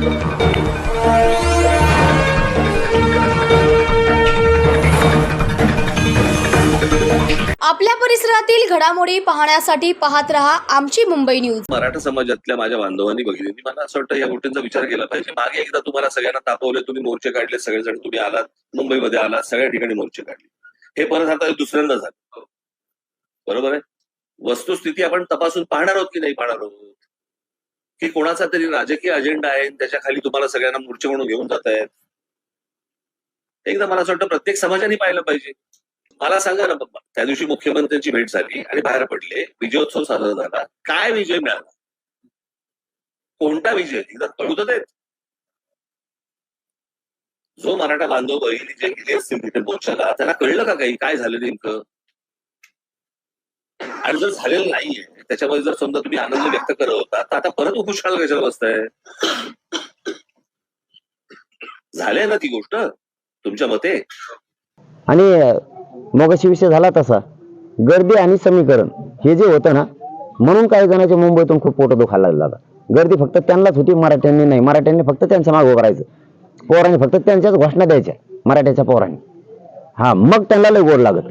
आपल्या परिसरातील घडामोडी पाहण्यासाठी पाहत रहा आमची मुंबई न्यूज. मराठा समाजातल्या माझ्या बांधवांनी बघितली. मला असं वाटतं या गोष्टींचा विचार केला पाहिजे. मागे एकदा तुम्हाला सगळ्यांना तापवले तुम्ही मोर्चे काढले सगळेजण तुम्ही आलात मुंबईमध्ये आलात सगळ्या ठिकाणी मोर्चे काढले. हे परत आता दुसऱ्यांदा झालं. बरोबर आहे? वस्तुस्थिती आपण तपासून पाहणार आहोत की नाही पाहणार आहोत? की कोणाचा तरी राजकीय अजेंडा आहे त्याच्याखाली तुम्हाला सगळ्यांना मोर्चे म्हणून घेऊन जात आहेत. एकदा मला असं वाटतं प्रत्येक समाजाने पाहिलं पाहिजे. मला सांगा ना बाबा त्या दिवशी मुख्यमंत्र्यांची भेट झाली आणि बाहेर पडले विजयोत्सव साजरा झाला. काय विजय मिळाला? कोणता विजय? एकदा कळू देत. जो मराठा बांधव बहिणी जे गेले असतील तिथे मोर्चाला त्याला कळलं का काही? काय झालं नेमकं? आणि जर झालेलं नाहीये त्याच्यामध्ये जर समजा तुम्ही आनंद व्यक्त करत होता तर आता परत उपोषणाला कशाला बसताय? झाले ना ती गोष्ट तुमच्या मते? आणि मगाशी विषय झाला तसा. गर्दी आणि समीकरण हे जे होतं ना म्हणून काही जणांच्या मुंबईतून खूप पोट दुखायला लागला गर्दी फक्त त्यांनाच होती मराठ्यांनी नाही. मराठ्यांनी फक्त त्यांच्या मागं करायचं पोरांनी फक्त त्यांच्याच घोषणा द्यायच्या मराठ्याच्या पोरांनी. हा मग त्यांना लय गोड लागत.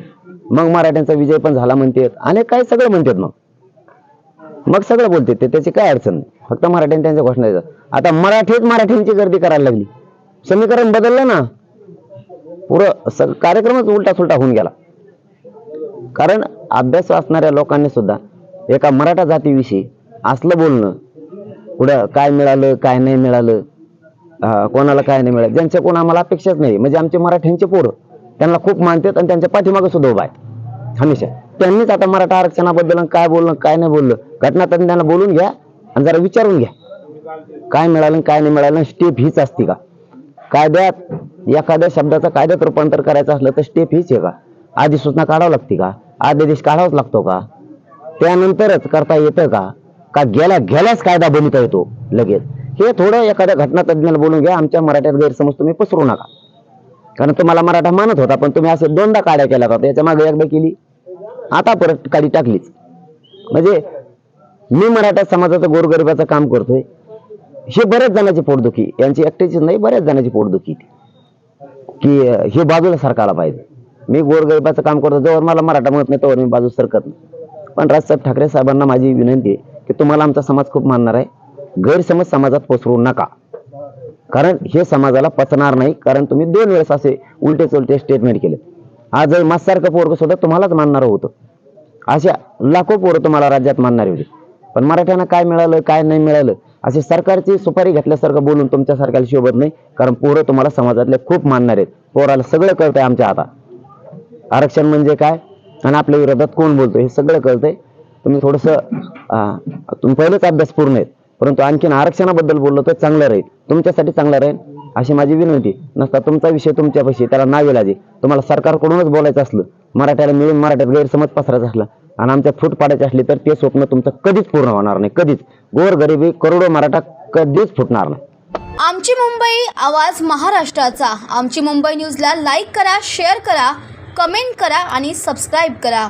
मग मराठ्यांचा विजय पण झाला म्हणतात. आणि काय सगळं म्हणतात मग. मग सगळं बोलते. ते त्याची काय अडचण नाही. फक्त मराठ्यांनी त्यांच्या घोषणा देतात. आता मराठीच मराठ्यांची गर्दी करायला लागली. समीकरण बदललं ना पुरं कार्यक्रमच उलटा सुलटा होऊन गेला. कारण अभ्यास असणाऱ्या लोकांनी सुद्धा एका मराठा जातीविषयी असलं बोलणं पुढं काय मिळालं काय नाही मिळालं कोणाला काय नाही मिळालं ज्यांच्या कोण आम्हाला अपेक्षाच नाही. म्हणजे आमचे मराठ्यांचे पोरं त्यांना खूप मानतात आणि त्यांच्या पाठीमागं सुद्धा उभा आहे हमेशा. त्यांनीच आता मराठा आरक्षणाबद्दल काय बोललं काय नाही बोललं. घटनातज्ञांना बोलून घ्या आणि जरा विचारून घ्या. काय मिळालं काय नाही मिळालं स्टेप हीच असते का? कायद्यात एखाद्या शब्दाचं कायद्यात रूपांतर करायचं असलं तर स्टेप हीच आहे का? आधी सूचना काढावं लागते का? आदेश काढावाच लागतो का? त्यानंतरच करता येतं का? का गेल्या गेल्याच कायदा बनता येतो लगेच. हे थोडं एखाद्या घटना तज्ज्ञाला बोलून घ्या आमच्या मराठ्यात गैरसमज तुम्ही पसरू नका. कारण तुम्हाला मराठा मानत होता पण तुम्ही असे दोनदा काड्या केल्या होता याच्या मागे एकदा केली. आता परत काडी टाकलीच. म्हणजे मी मराठा समाजाचं गोरगरिबाचं काम करतोय. हे बऱ्याच जणांची पोटदुखी. यांची एकट्याचीच नाही बऱ्याच जणांची पोटदुखी की हे बाजूला सरकायला पाहिजे. मी गोरगरिबाचं काम करतो जवळ मला मराठा म्हणत नाही तोवर मी बाजू सरकत नाही. पण राजसाहेब ठाकरे साहेबांना माझी विनंती आहे की तुम्हाला आमचा समाज खूप मानणार आहे. गैरसमज समाजात पसरू नका. कारण हे समाजाला पचणार नाही कारण तुम्ही दोन वेळेस असे उलटे चुलटे स्टेटमेंट केले आज मासारखं पोरग सुद्धा तुम्हालाच मानणार होतं. अशा लाखो पोरं तुम्हाला राज्यात मानणारे होते. पण मराठ्यांना काय मिळालं काय नाही मिळालं असे सरकारची सुपारी घेतल्यासारखं बोलून तुमच्यासारख्याला शोभत नाही कारण पोरं तुम्हाला समाजातले खूप मानणार आहेत. पोराला सगळं कळतंय आमच्या हातात आरक्षण म्हणजे काय? आणि आपल्या विरोधात कोण बोलतो हे सगळं कळतंय. तुम्ही थोडंसं अं, तुम्ही पहिलेच अभ्यास पूर्ण आहेत. परंतु आणखीन आरक्षणाबद्दल बोललो तर चांगलं राहील. तुमच्यासाठी चांगलं राहील. अशी माझी विनंती. नसता तुमचा विषय तुमच्यापाशी त्याला नावे लाजे तुम्हाला सरकारकडूनच बोलायचं असलं मराठ्याला मिळून मराठ्यात गैरसमज पसरायचा असला आणि आमच्या फूट पाडायचे असले तर ते स्वप्न तुमचं कधीच पूर्ण होणार नाही. कधीच. गोरगरिबी करोडो मराठा कधीच फुटणार नाही. आमची मुंबई आवाज महाराष्ट्राचा. आमची मुंबई न्यूजला लाईक करा शेअर करा कमेंट करा आणि सबस्क्राईब करा.